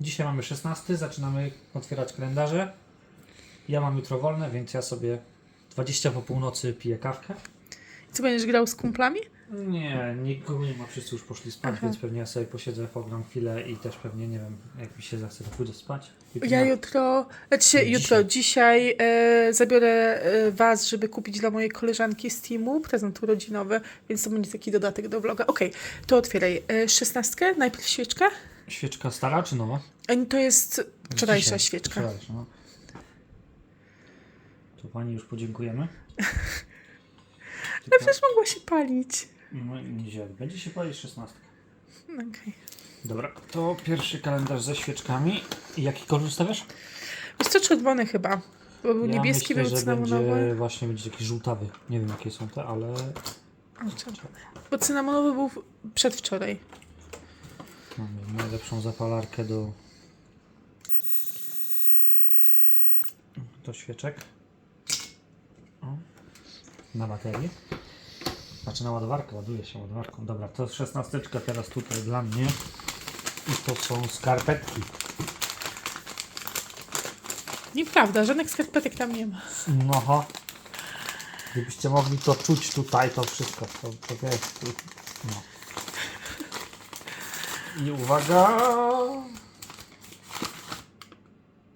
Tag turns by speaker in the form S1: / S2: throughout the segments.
S1: Dzisiaj mamy 16, zaczynamy otwierać kalendarze. Ja mam jutro wolne, więc ja sobie 20 po północy piję kawkę.
S2: Co będziesz grał z kumplami?
S1: Nie, nikogo nie ma, wszyscy już poszli spać,
S2: Aha.
S1: więc pewnie ja sobie posiedzę, pogram chwilę i też pewnie, nie wiem, jak mi się zachce, to pójdę spać. Jutro
S2: Ja
S1: na-
S2: jutro, znaczy
S1: Dzisiaj.
S2: jutro, dzisiaj e, zabiorę e, Was, żeby kupić dla mojej koleżanki z teamu prezent urodzinowy, więc to będzie taki dodatek do vloga. Okej, to otwieraj. E, szesnastkę, najpierw świeczkę.
S1: Świeczka stara czy nowa?
S2: E, To jest wczorajsza
S1: Dzisiaj.
S2: świeczka.
S1: Wczorajsza, no. To pani już podziękujemy.
S2: No przecież mogła się palić.
S1: No, nie Będzie się palić 16.
S2: Okej.
S1: Dobra, to pierwszy kalendarz ze świeczkami. Jaki kolor stawiasz?
S2: Jest to czerwony chyba, bo był niebieski,
S1: myślę,
S2: był cynamonowy.
S1: będzie właśnie będzie taki żółtawy. Nie wiem jakie są te, ale
S2: O, czerwony. Bo cynamonowy był przedwczoraj.
S1: Mamy najlepszą zapalarkę do do świeczek. O. Na baterię. Znaczy na ładowarkę, ładuje się ładowarką. Dobra, to jest szesnasteczka teraz tutaj dla mnie. I to są skarpetki.
S2: Nieprawda, żadnych skarpetek tam nie ma.
S1: No, ho. gdybyście mogli to czuć tutaj, to wszystko. To, to. No. I uwaga!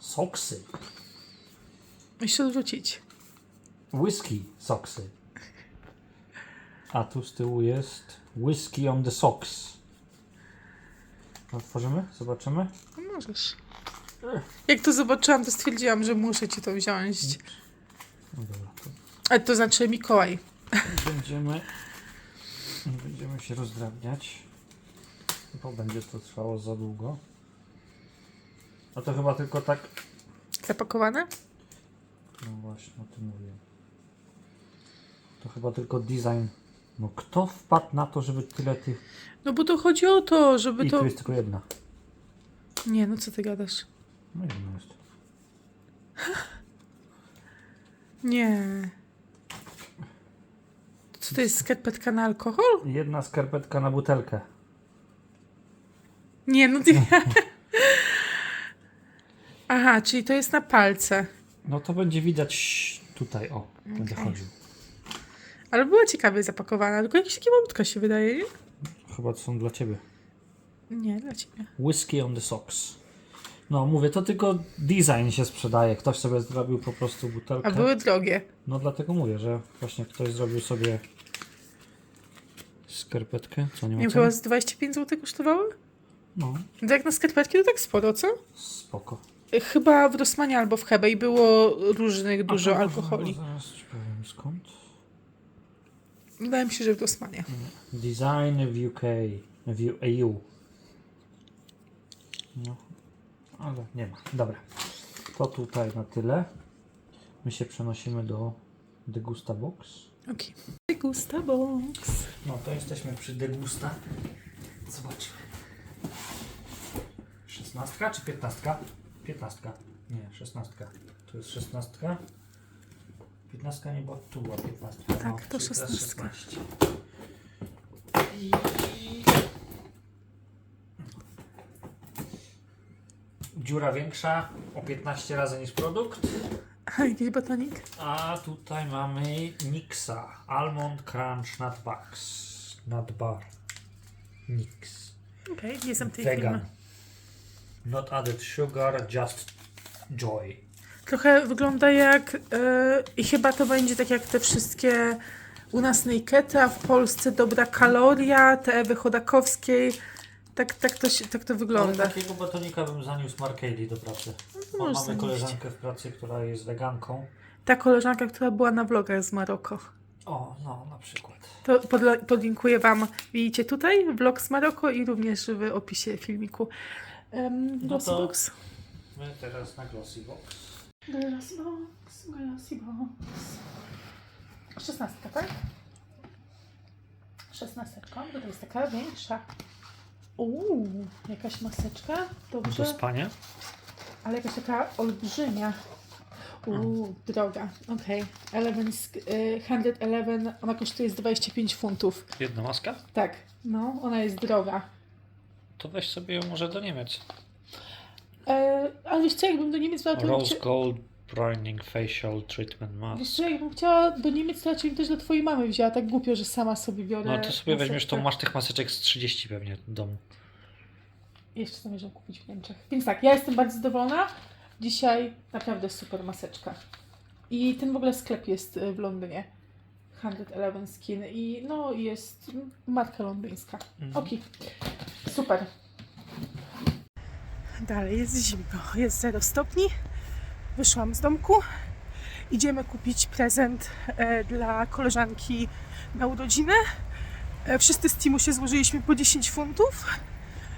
S1: Soksy.
S2: Musisz odwrócić.
S1: Whisky soksy. A tu z tyłu jest whisky on the socks. Otworzymy? Zobaczymy.
S2: No możesz. Jak to zobaczyłam, to stwierdziłam, że muszę ci to wziąć.
S1: No dobra, to
S2: Ale to znaczy Mikołaj.
S1: będziemy, będziemy się rozdrabniać, bo będzie to trwało za długo. A to chyba tylko tak,
S2: Zapakowane?
S1: no właśnie o tym mówię. To chyba tylko design. No kto wpadł na to, żeby tyle tych...
S2: No bo to chodzi o to, żeby
S1: I
S2: to...
S1: tu jest tylko jedna.
S2: Nie, no co ty gadasz?
S1: No jedna jest.
S2: Nie. Co to jest skarpetka na alkohol?
S1: Jedna skarpetka na butelkę.
S2: Nie, no ty... Aha, czyli to jest na palce.
S1: No to będzie widać tutaj, o, będę
S2: Okej.
S1: chodził.
S2: Ale była ciekawie zapakowana, tylko jakieś takie malutka się wydaje, nie?
S1: Chyba to są dla ciebie.
S2: Nie, dla ciebie.
S1: Whisky on the socks. No mówię, to tylko design się sprzedaje. Ktoś sobie zrobił po prostu butelkę.
S2: A były drogie.
S1: No dlatego mówię, że właśnie ktoś zrobił sobie skarpetkę. Co nie
S2: Nie
S1: ma ceny?
S2: chyba z 25 zł kosztowały?
S1: No,
S2: No jak na skarpetki to tak sporo, co?
S1: spoko.
S2: Chyba w Rossmanie albo w Hebej było różnych dużo alkoholi.
S1: Zaraz ci powiem skąd.
S2: Wydaje mi się, że w Rossmanie.
S1: Design w UK, w EU. No, ale nie ma. Dobra. To tutaj na tyle. My się przenosimy do Degusta Box.
S2: Okej. Gusta Box.
S1: No to jesteśmy przy Degusta. Zobaczmy. 16 czy 15? 15. Nie, 16. Tu jest 16. 15 nie była, tu była 15.
S2: Tak,
S1: no,
S2: to
S1: czyli teraz
S2: 16.
S1: 16. I... Dziura większa o 15 razy niż produkt.
S2: A jakiś batonik?
S1: A tutaj mamy Nixa Almond Crunch Nut Bucks. Nut Bar. Nix.
S2: Okej, nie znam tej
S1: Vegan.
S2: firmy.
S1: Not added sugar, just joy.
S2: Trochę wygląda jak... e, I chyba to będzie tak jak te wszystkie u nas Naked, a w Polsce dobra kaloria, te Ewy Chodakowskiej. Tak, tak, to, się, tak to
S1: Ale
S2: wygląda.
S1: takiego batonika bym zaniósł Markeli do pracy. Bo
S2: możesz
S1: mamy
S2: zanieść.
S1: koleżankę w pracy, która jest weganką.
S2: Ta koleżanka, która była na vlogach z Maroko.
S1: O, no na przykład.
S2: To podlinkuję Wam, widzicie tutaj, vlog z Maroko i również w opisie filmiku. Um,
S1: No
S2: Glossy
S1: to-
S2: Box.
S1: My teraz na Glossy Box.
S2: Glossy Box, Glossy Box. Szesnastka, tak? Szesnasteczką, bo to jest taka większa. Uuu, jakaś maseczka,
S1: Do
S2: dobrze,
S1: spania?
S2: ale jakaś taka olbrzymia. Uuu, droga, okej. Okay. 111, ona kosztuje z 25 funtów.
S1: Jedna maska?
S2: Tak, no, ona jest droga.
S1: To weź sobie ją może do Niemiec.
S2: E, ale wiesz co, jakbym do Niemiec bym
S1: Rose
S2: chcia-
S1: Gold Brightening Facial Treatment
S2: Wiesz
S1: Mask.
S2: co, jakbym chciała do Niemiec, to raczej bym też dla twojej mamy wzięła. Tak głupio, że sama sobie biorę.
S1: No to sobie weźmiesz, to
S2: maseczkę.
S1: masz tych maseczek z 30 pewnie w domu.
S2: Jeszcze zamierzam kupić w Niemczech. Więc tak, ja jestem bardzo zadowolona. Dzisiaj naprawdę super maseczka. I ten w ogóle sklep jest y, w Londynie. 111 Skin i no jest marka londyńska.
S1: Mhm.
S2: Okej, super. Dalej jest zimno, jest 0 stopni. Wyszłam z domku. Idziemy kupić prezent e, dla koleżanki na urodziny. E, wszyscy z teamu się złożyliśmy po 10 funtów,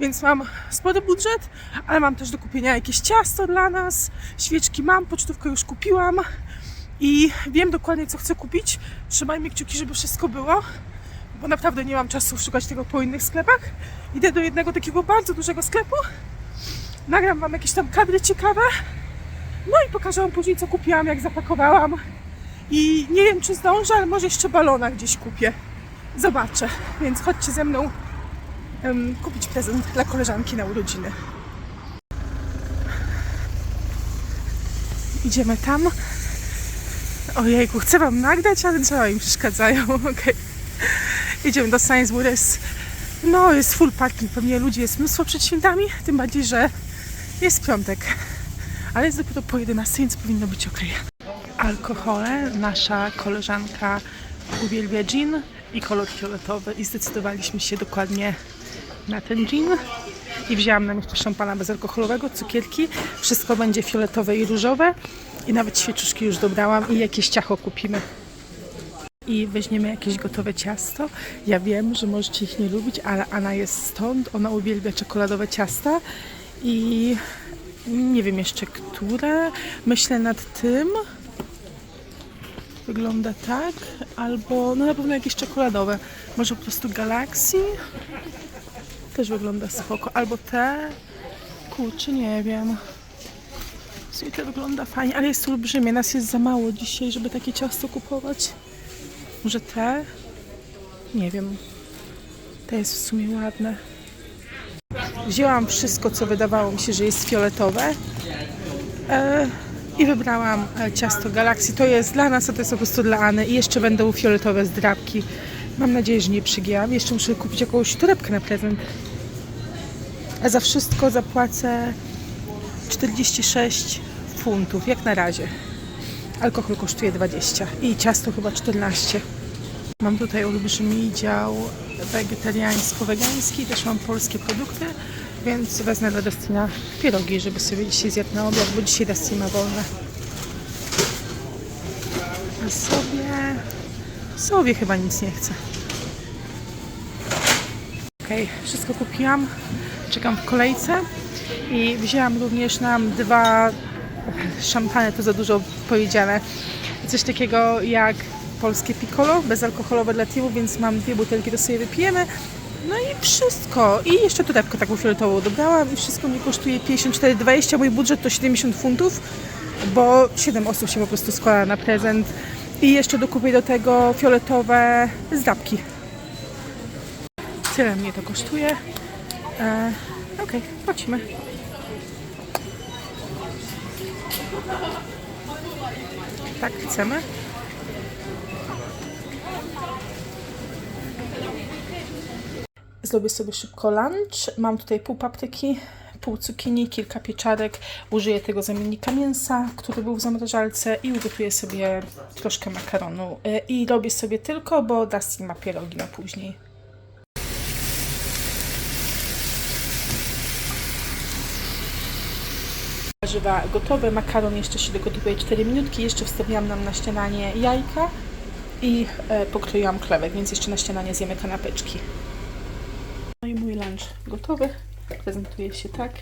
S2: więc mam spory budżet, ale mam też do kupienia jakieś ciasto dla nas. Świeczki mam, pocztówkę już kupiłam i wiem dokładnie co chcę kupić. Trzymajmy kciuki, żeby wszystko było, bo naprawdę nie mam czasu szukać tego po innych sklepach. Idę do jednego takiego bardzo dużego sklepu. Nagram wam jakieś tam kadry ciekawe. No i pokażę wam później, co kupiłam, jak zapakowałam. I nie wiem, czy zdążę, ale może jeszcze balona gdzieś kupię. Zobaczę. Więc chodźcie ze mną em, kupić prezent dla koleżanki na urodziny. Idziemy tam. Ojejku, chcę wam nagrać, ale drzewa mi przeszkadzają. Okej. Idziemy do Sainsbury's. No, jest full parking, pewnie ludzi jest mnóstwo przed świętami, tym bardziej, że jest piątek. Ale jest dopiero po 11, więc powinno być ok. Alkohole. Nasza koleżanka uwielbia gin i kolor fioletowy i zdecydowaliśmy się dokładnie na ten gin. I wzięłam nam jeszcze szampana bezalkoholowego, cukierki. Wszystko będzie fioletowe i różowe. I nawet świeczuszki już dobrałam i jakieś ciacho kupimy. I weźmiemy jakieś gotowe ciasto. Ja wiem, że możecie ich nie lubić, ale Anna jest stąd. Ona uwielbia czekoladowe ciasta. I nie wiem jeszcze które. Myślę nad tym. Wygląda tak. Albo, no na pewno jakieś czekoladowe. Może po prostu Galaxy. Też wygląda spoko. Albo te. Kurczę, nie wiem. Sumie to wygląda fajnie, ale jest olbrzymie. Nas jest za mało dzisiaj, żeby takie ciasto kupować. Może te? Nie wiem. To jest w sumie ładne. Wzięłam wszystko, co wydawało mi się, że jest fioletowe. E, I wybrałam e, ciasto Galaxy. To jest dla nas, a to jest po prostu dla Any. I jeszcze będą fioletowe zdrabki. Mam nadzieję, że nie przygięłam. Jeszcze muszę kupić jakąś torebkę na prezent. A za wszystko zapłacę 46 funtów, jak na razie. Alkohol kosztuje 20 i ciasto chyba 14. Mam tutaj olbrzymi dział wegetariańsko-wegański, też mam polskie produkty, więc wezmę dla Destina pierogi, żeby sobie dzisiaj zjadł na obiad, bo dzisiaj Destin ma wolne. A sobie... sobie chyba nic nie chcę. Okej, wszystko kupiłam. Czekam w kolejce i wzięłam również nam dwa szampany, to za dużo powiedziane. Coś takiego jak polskie piccolo, bezalkoholowe dla teamu, więc mam dwie butelki, to sobie wypijemy. No i wszystko. I jeszcze torebkę taką fioletową dobrałam i wszystko mi kosztuje 54,20. Mój budżet to 70 funtów, bo 7 osób się po prostu składa na prezent. I jeszcze dokupię do tego fioletowe zdrabki. Tyle mnie to kosztuje. E, Okej, płacimy. Tak chcemy. Zrobię sobie szybko lunch. Mam tutaj pół papryki, pół cukinii, kilka pieczarek. Użyję tego zamiennika mięsa, który był w zamrażalce i ugotuję sobie troszkę makaronu. E, I robię sobie tylko, bo Dustin ma pierogi na później. Warzywa gotowe, makaron jeszcze się dogotuje 4 minutki. Jeszcze wstawiłam nam na śniadanie jajka i e, pokroiłam chlebek, więc jeszcze na śniadanie zjemy kanapeczki. No i mój lunch gotowy. Prezentuje się tak.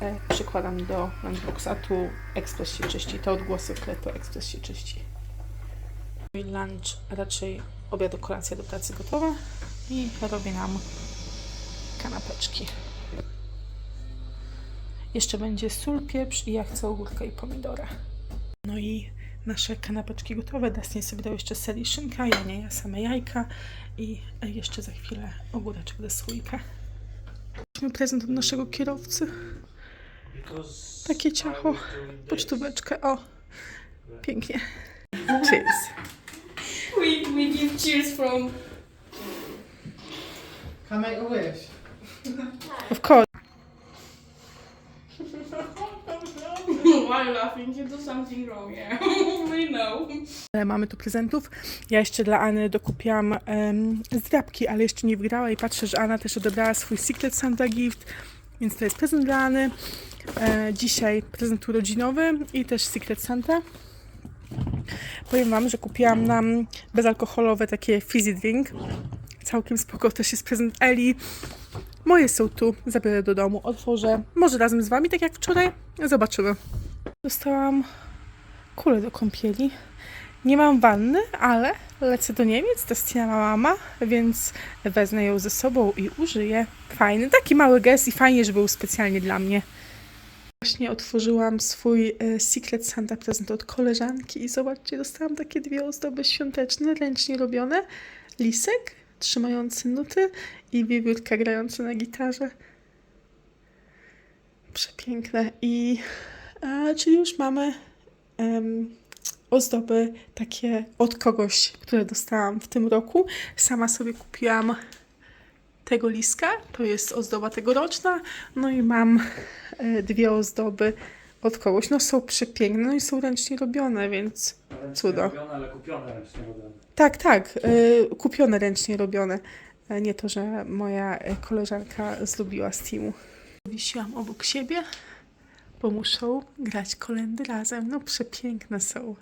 S2: E, przykładam do lunchboxa. Tu ekspres się czyści. Te odgłosy w tle to ekspres się czyści. Mój lunch, raczej obiad, kolacja do pracy gotowa. I robię nam kanapeczki. Jeszcze będzie sól, pieprz i ja chcę ogórka i pomidora. No i nasze kanapeczki gotowe. Dustin sobie dał jeszcze ser i szynka, ja nie, ja same jajka i jeszcze za chwilę ogóreczek do słoika. Weźmy prezent od naszego kierowcy. Takie ciacho. Pocztóweczkę, o. Pięknie. Cheers.
S3: We, we give cheers from
S4: Can I make a wish?
S2: Of course.
S3: Why laughing? You do something wrong, yeah. we know.
S2: Mamy tu prezentów. Ja jeszcze dla Any dokupiłam um, zdrabki, ale jeszcze nie wygrała i patrzę, że Anna też odebrała swój Secret Santa gift, więc to jest prezent dla Any. E, dzisiaj prezent urodzinowy i też Secret Santa. Powiem Wam, że kupiłam nam bezalkoholowe takie fizzy drink. Całkiem spoko, też jest prezent Eli. Moje są tu, zabiorę do domu, otworzę. Może razem z Wami, tak jak wczoraj. Zobaczymy. Dostałam kulę do kąpieli. Nie mam wanny, ale lecę do Niemiec, Destina ma mama, więc wezmę ją ze sobą i użyję. Fajny, taki mały gest i fajnie, że był specjalnie dla mnie. Właśnie otworzyłam swój e, Secret Santa prezent od koleżanki i zobaczcie, dostałam takie dwie ozdoby świąteczne, ręcznie robione. Lisek trzymający nuty i wiewiórka grająca na gitarze. Przepiękne. I e, czyli już mamy em, ozdoby takie od kogoś, które dostałam w tym roku. Sama sobie kupiłam tego liska, to jest ozdoba tegoroczna, no i mam e, dwie ozdoby od kogoś. No są przepiękne, no i są ręcznie robione, więc
S1: Ręcznie
S2: Cudo.
S1: Robione, ale kupione ręcznie robione.
S2: tak, tak, e, kupione ręcznie robione. E, Nie to, że moja koleżanka zlubiła z teamu. Wisiłam obok siebie, bo muszą grać kolendy razem. No przepiękne są.